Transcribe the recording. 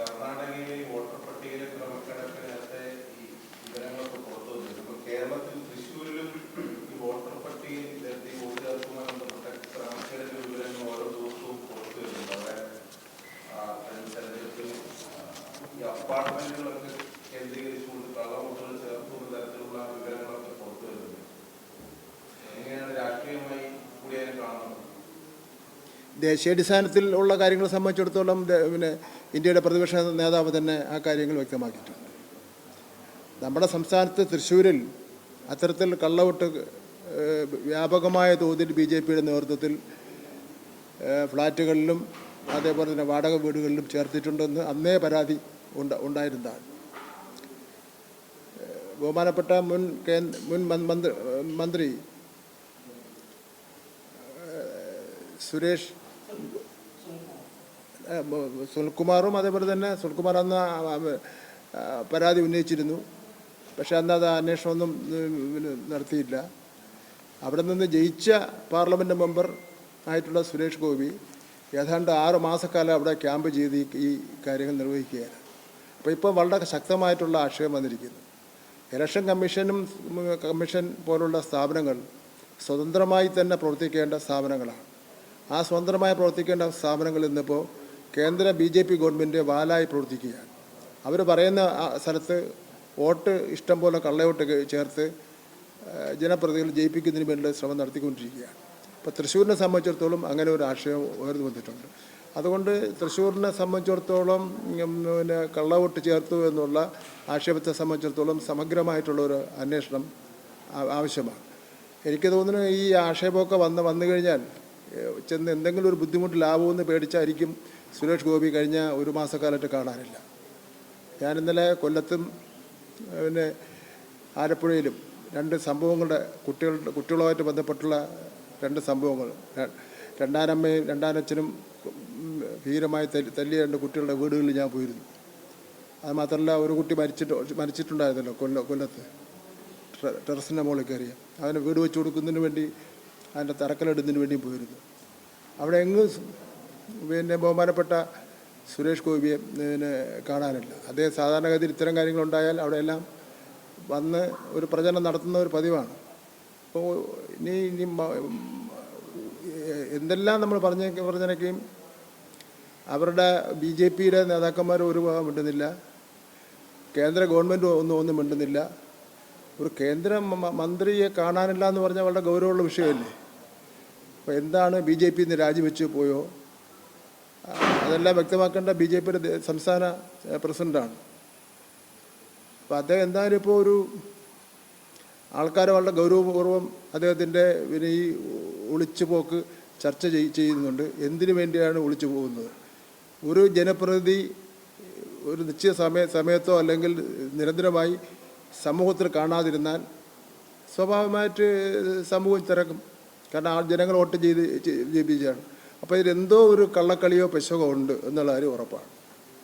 കർണാടകയിലെ വോട്ടർ പട്ടികയിലെ ക്രമക്കണക്ക് നേരത്തെ ഈ വിവരങ്ങളൊക്കെ പുറത്തു വന്നിട്ടുണ്ട് ഇപ്പൊ കേരളത്തിൽ തൃശ്ശൂരിലും ഈ വോട്ടർ പട്ടികയിൽ നേരത്തെ ഈ വോട്ട് ചേർക്കുമായി ബന്ധപ്പെട്ട ക്രമക്കേടിന്റെ വിവരങ്ങൾ ഓരോ ദിവസവും പുറത്തു വരുന്നുണ്ട്. അവിടെ തെരഞ്ഞെടുപ്പിൽ ഈ അപ്പാർട്ട്മെന്റുകളൊക്കെ കേന്ദ്രീകരിച്ചുകൊണ്ട് കള്ളവോട്ടുകൾ ചേർക്കുന്ന തരത്തിലുള്ള വിവരങ്ങളൊക്കെ ദേശീയാടിസ്ഥാനത്തിൽ ഉള്ള കാര്യങ്ങളെ സംബന്ധിച്ചിടത്തോളം പിന്നെ ഇന്ത്യയുടെ പ്രതിപക്ഷ നേതാവ് തന്നെ ആ കാര്യങ്ങൾ വ്യക്തമാക്കിയിട്ടുണ്ട്. നമ്മുടെ സംസ്ഥാനത്ത് തൃശ്ശൂരിൽ അത്തരത്തിൽ കള്ളവോട്ട് വ്യാപകമായ തോതിൽ ബി ജെ പിയുടെ നേതൃത്വത്തിൽ ഫ്ലാറ്റുകളിലും അതേപോലെ തന്നെ വാടക വീടുകളിലും ചേർത്തിട്ടുണ്ടെന്ന് അന്നേ പരാതി ഉണ്ട ഉണ്ടായിരുന്നതാണ്. ബഹുമാനപ്പെട്ട മുൻ കേന്ദ്ര മുൻ മന്ത്രി മന്ത്രി സുരേഷ് സുനിൽകുമാറും അതേപോലെ തന്നെ സുനിൽകുമാർ അന്ന് പരാതി ഉന്നയിച്ചിരുന്നു. പക്ഷെ അന്ന് അത് അന്വേഷണമൊന്നും നടത്തിയില്ല. അവിടെ നിന്ന് ജയിച്ച പാർലമെന്റ് മെമ്പർ ആയിട്ടുള്ള സുരേഷ് ഗോപി ഏതാണ്ട് ആറ് മാസക്കാലം അവിടെ ക്യാമ്പ് ചെയ്ത് ഈ ഈ കാര്യങ്ങൾ നിർവഹിക്കുകയാണ്. അപ്പോൾ ഇപ്പോൾ വളരെ ശക്തമായിട്ടുള്ള ആശയം വന്നിരിക്കുന്നു. ഇലക്ഷൻ കമ്മീഷനും കമ്മീഷൻ പോലുള്ള സ്ഥാപനങ്ങൾ സ്വതന്ത്രമായി തന്നെ പ്രവർത്തിക്കേണ്ട സ്ഥാപനങ്ങളാണ്. ആ സ്വതന്ത്രമായി പ്രവർത്തിക്കേണ്ട സ്ഥാപനങ്ങൾ ഇന്നിപ്പോൾ കേന്ദ്ര ബി ജെ പി ഗവൺമെന്റ് വാലായി പ്രവർത്തിക്കുകയാണ്. അവർ പറയുന്ന സ്ഥലത്ത് വോട്ട് ഇഷ്ടം പോലെ കള്ളവോട്ട് ചേർത്ത് ജനപ്രതികൾ ജയിപ്പിക്കുന്നതിന് വേണ്ടി ശ്രമം നടത്തിക്കൊണ്ടിരിക്കുകയാണ്. ഇപ്പോൾ തൃശ്ശൂരിനെ സംബന്ധിച്ചിടത്തോളം അങ്ങനെ ഒരു ആശയം ഉയർന്നു വന്നിട്ടുണ്ട്. അതുകൊണ്ട് തൃശ്ശൂരിനെ സംബന്ധിച്ചിടത്തോളം പിന്നെ കള്ളവോട്ട് ചേർത്തു എന്നുള്ള ആക്ഷേപത്തെ സംബന്ധിച്ചിടത്തോളം സമഗ്രമായിട്ടുള്ള ഒരു അന്വേഷണം ആവശ്യമാണ്. എനിക്ക് തോന്നുന്നു ഈ ആക്ഷേപമൊക്കെ വന്ന് വന്നു കഴിഞ്ഞാൽ ചെന്ന് എന്തെങ്കിലും ഒരു ബുദ്ധിമുട്ട് ലാഭമെന്ന് പേടിച്ചായിരിക്കും സുരേഷ് ഗോപി കഴിഞ്ഞ ഒരു മാസക്കാലത്ത് കാണാനില്ല. ഞാൻ ഇന്നലെ കൊല്ലത്തും പിന്നെ ആലപ്പുഴയിലും രണ്ട് സംഭവങ്ങളുടെ കുട്ടികളുടെ കുട്ടികളുമായിട്ട് ബന്ധപ്പെട്ടുള്ള രണ്ട് സംഭവങ്ങൾ. രണ്ടാനമ്മയും രണ്ടാനച്ഛനും ഭീരമായി തല്ലി തല്ലിയ രണ്ട് കുട്ടികളുടെ വീടുകളിൽ ഞാൻ പോയിരുന്നു. അത് മാത്രമല്ല ഒരു കുട്ടി മരിച്ചിട്ട് മരിച്ചിട്ടുണ്ടായിരുന്നല്ലോ കൊല്ല കൊല്ലത്ത്. ടെറസിന്റെ മുകളിൽ കയറിയ. അവന് വീട് വെച്ച് കൊടുക്കുന്നതിന് വേണ്ടി അതിന്റെ തറക്കല്ലിടുന്നതിന് വേണ്ടി പോയിരുന്നു. അവിടെ എങ്ങും പിന്നെ ബഹുമാനപ്പെട്ട സുരേഷ് ഗോപിയെ പിന്നെ കാണാനില്ല. അദ്ദേഹം സാധാരണഗതിയിൽ ഇത്തരം കാര്യങ്ങളുണ്ടായാൽ അവിടെയെല്ലാം വന്ന് ഒരു പ്രചരണം നടത്തുന്ന ഒരു പതിവാണ്. അപ്പോൾ ഇനി ഇനി എന്തെല്ലാം നമ്മൾ പറഞ്ഞ പറഞ്ഞേക്കും അവരുടെ ബി ജെ പിയുടെ നേതാക്കന്മാർ ഒരു ഭാഗം മിണ്ടുന്നില്ല. കേന്ദ്ര ഗവൺമെന്റ് ഒന്നും ഒന്നും മിണ്ടുന്നില്ല. ഒരു കേന്ദ്ര മന്ത്രിയെ കാണാനില്ല എന്ന് പറഞ്ഞാൽ വളരെ ഗൗരവമുള്ള വിഷയമല്ലേ? അപ്പോൾ എന്താണ് ബി ജെ പി ഇന്ന് രാജിവെച്ച് പോയോ? അതെല്ലാം വ്യക്തമാക്കേണ്ട ബി ജെ പിയുടെ സംസ്ഥാന പ്രസിഡന്റാണ് അപ്പോൾ അദ്ദേഹം എന്തായാലും ഇപ്പോൾ ഒരു ആൾക്കാർ വളരെ ഗൗരവപൂർവം അദ്ദേഹത്തിന്റെ പിന്നെ ഈ ഒളിച്ചു പോക്ക് ചർച്ച ചെയ്- ചെയ്യുന്നുണ്ട്. എന്തിനു വേണ്ടിയാണ് ഒളിച്ചു പോകുന്നത്? ഒരു ജനപ്രതിനിധി ഒരു നിശ്ചിത സമയ സമയത്തോ അല്ലെങ്കിൽ നിരന്തരമായി സമൂഹത്തിൽ കാണാതിരുന്നാൽ സ്വാഭാവികമായിട്ട് സമൂഹം തിരക്കും. കാരണം ആ ജനങ്ങൾ വോട്ട് ചെയ്ത് ജയിപ്പിച്ചാണ് അപ്പോൾ ഇതിലെന്തോ ഒരു കള്ളക്കളിയോ പെശകോ ഉണ്ട് എന്നുള്ള കാര്യം ഉറപ്പാണ്.